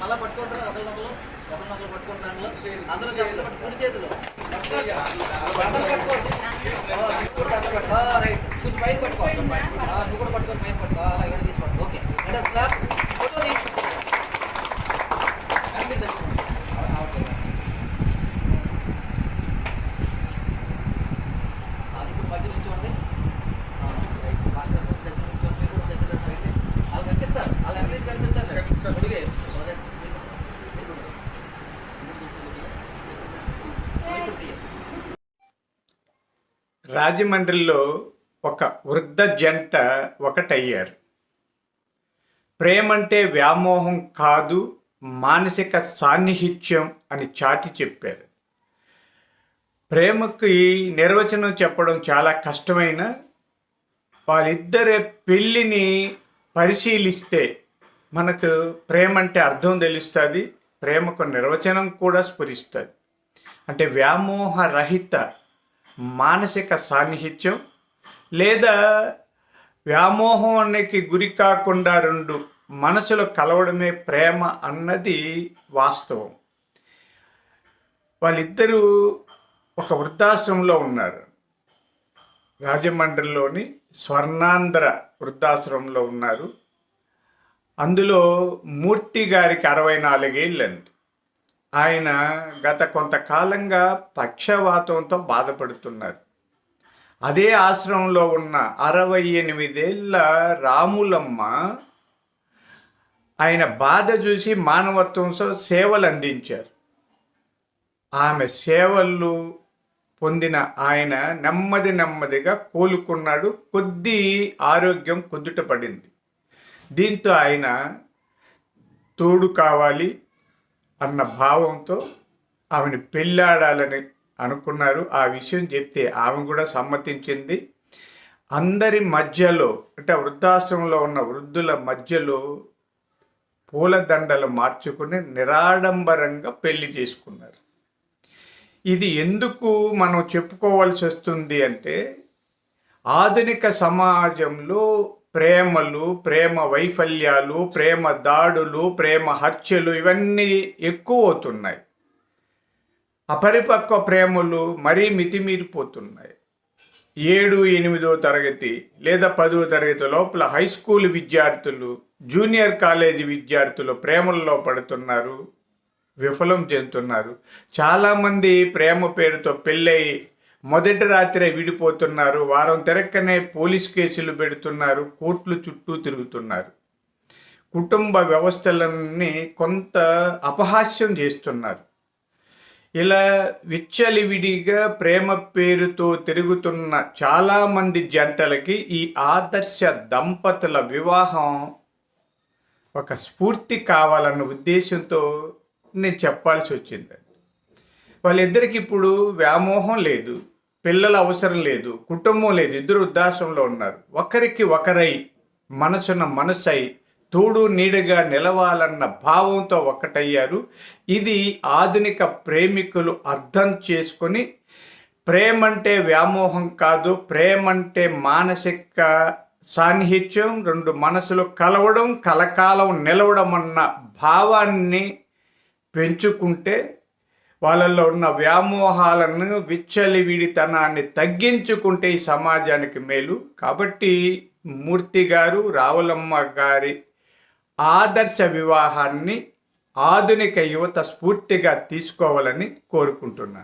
మళ్ళా పట్టుకుంటారా ఒకరి నొక్కలు ఒకరి నొక్కలు పట్టుకుంటారు అందరూ చేతులు కుడి చేతులు పట్టుకోండి. పట్టుకో. రైట్ కొంచెం పైన పట్టుకో నువ్వు కూడా పట్టుకో పైన పట్టుకో అలా ఇక్కడ తీసుకోండి ఓకే అంటే అసలు తీసుకో అన్ని తెచ్చుకోండి. ఆ, ఓకే. ఆ, ఇప్పుడు మధ్యలో నుంచోండి. ఆ, రైట్. మాస్టర్ కొంచెం దగ్గర నుంచోండి. మీరు కూడా దగ్గర రండి. వాళ్ళు కనిపిస్తారు వాళ్ళు ఎంకరేజ్ కనిపిస్తారు అడిగే మొదటి మీరు కూడా. మీరు కూడా. ఇప్పుడు తీసుకోండి. ఇప్పుడు తీయండి. రాజమండ్రిలో ఒక వృద్ధ జంట ఒకటయ్యారు. ప్రేమంటే వ్యామోహం కాదు మానసిక సాన్నిహిత్యం అని చాటి చెప్పారు. ప్రేమకి నిర్వచనం చెప్పడం చాలా కష్టమైన వాళ్ళిద్దరి పెళ్ళిని పరిశీలిస్తే మనకు ప్రేమ అంటే అర్థం తెలుస్తుంది ప్రేమకు నిర్వచనం కూడా స్ఫురిస్తుంది. అంటే వ్యామోహరహిత మానసిక సాన్నిహిత్యం లేదా వ్యామోహానికి గురి కాకుండా రెండు మనసులు కలవడమే ప్రేమ అన్నది వాస్తవం. వాళ్ళిద్దరూ ఒక వృద్ధాశ్రమంలో ఉన్నారు. రాజమండ్రిలోని స్వర్ణాంధ్ర వృద్ధాశ్రమంలో ఉన్నారు. అందులో మూర్తి గారికి అరవై నాలుగేళ్ళండి. ఆయన గత కొంతకాలంగా పక్షవాతంతో బాధపడుతున్నారు. అదే ఆశ్రమంలో ఉన్న అరవై ఎనిమిదేళ్ళ రాములమ్మ ఆయన బాధ చూసి మానవత్వంతో సేవలు అందించారు. ఆమె సేవలు పొందిన ఆయన నెమ్మది నెమ్మదిగా కోలుకున్నాడు. కొద్ది ఆరోగ్యం కుదుట పడింది. దీంతో ఆయన తోడు కావాలి అన్న భావంతో ఆమెను పెళ్ళాడాలని అనుకున్నారు. ఆ విషయం చెప్తే ఆమె కూడా సమ్మతించింది. అందరి మధ్యలో అంటే వృద్ధాశ్రమంలో ఉన్న వృద్ధుల మధ్యలో పూలదండలు మార్చుకుని నిరాడంబరంగా పెళ్ళి చేసుకున్నారు. ఇది ఎందుకు మనం చెప్పుకోవాల్సి వస్తుంది అంటే ఆధునిక సమాజంలో ప్రేమలు ప్రేమ వైఫల్యాలు ప్రేమ దాడులు ప్రేమ హత్యలు ఇవన్నీ ఎక్కువ అవుతున్నాయి అపరిపక్వ ప్రేమలు మరీ మితిమీరిపోతున్నాయి. ఏడు ఎనిమిదో తరగతి లేదా పదో తరగతి లోపల హై స్కూల్ విద్యార్థులు జూనియర్ కాలేజీ విద్యార్థులు ప్రేమల్లో పడుతున్నారు విఫలం చెందుతున్నారు. చాలామంది ప్రేమ పేరుతో పెళ్ళై మొదటి రాత్రే విడిపోతున్నారు. వారం తిరక్కనే పోలీస్ కేసులు పెడుతున్నారు. కోర్టులు చుట్టూ తిరుగుతున్నారు. కుటుంబ వ్యవస్థలన్నీ కొంత అపహాస్యం చేస్తున్నారు. ఇలా విచ్చలివిడిగా ప్రేమ పేరుతో తిరుగుతున్న చాలామంది జంటలకి ఈ ఆదర్శ దంపతుల వివాహం ఒక స్ఫూర్తి కావాలన్న ఉద్దేశంతో నేను చెప్పాల్సి వచ్చింది. వాళ్ళిద్దరికి ఇప్పుడు వ్యామోహం లేదు. పిల్లల అవసరం లేదు కుటుంబం లేదు ఇద్దరు వృద్ధాశ్రమంలో ఉన్నారు. ఒకరికి ఒకరై మనసున మనసై తోడు నీడగా నిలవాలన్న భావంతో ఒక్కటయ్యారు ఇది ఆధునిక ప్రేమికులు అర్థం చేసుకొని ప్రేమంటే వ్యామోహం కాదు ప్రేమంటే మానసిక సాన్నిహిత్యం రెండు మనసులు కలవడం కలకాలం నిలవడం అన్న భావాన్ని పెంచుకుంటే వాళ్ళల్లో ఉన్న వ్యామోహాలను విచ్చలివిడితనాన్ని తగ్గించుకుంటే ఈ సమాజానికి మేలు. కాబట్టి మూర్తి గారు రావులమ్మ గారి ఆదర్శ వివాహాన్ని ఆధునిక యువత స్ఫూర్తిగా తీసుకోవాలని కోరుకుంటున్నాను.